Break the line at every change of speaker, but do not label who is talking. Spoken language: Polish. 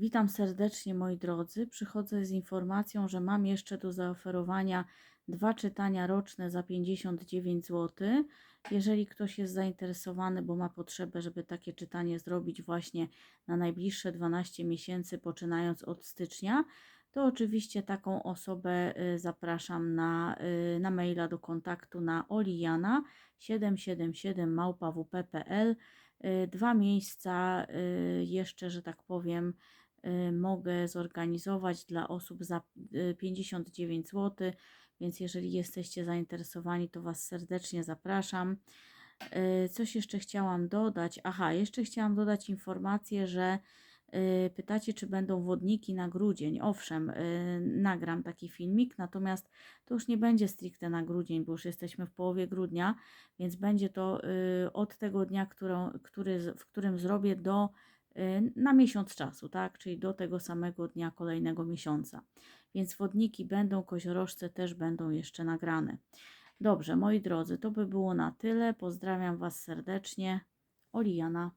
Witam serdecznie moi drodzy. Przychodzę z informacją, że mam jeszcze do zaoferowania dwa czytania roczne za 59 zł. Jeżeli ktoś jest zainteresowany, bo ma potrzebę, żeby takie czytanie zrobić właśnie na najbliższe 12 miesięcy, poczynając od stycznia, to oczywiście taką osobę y, zapraszam na, y, na maila do kontaktu na olijana 777 małpawp.pl. Y, Dwa miejsca jeszcze, że tak powiem, mogę zorganizować dla osób za y, 59 zł, więc jeżeli jesteście zainteresowani, to Was serdecznie zapraszam. Y, Coś jeszcze chciałam dodać. Aha, jeszcze chciałam dodać informację, że y, pytacie, czy będą wodniki na grudzień. Owszem, y, nagram taki filmik, natomiast to już nie będzie stricte na grudzień, bo już jesteśmy w połowie grudnia, więc będzie to y, od tego dnia, który, w którym zrobię do y, na miesiąc czasu, tak? Czyli do tego samego dnia kolejnego miesiąca. Więc wodniki będą, koziorożce też będą jeszcze nagrane. Dobrze, moi drodzy, to by było na tyle. Pozdrawiam Was serdecznie. Oliana.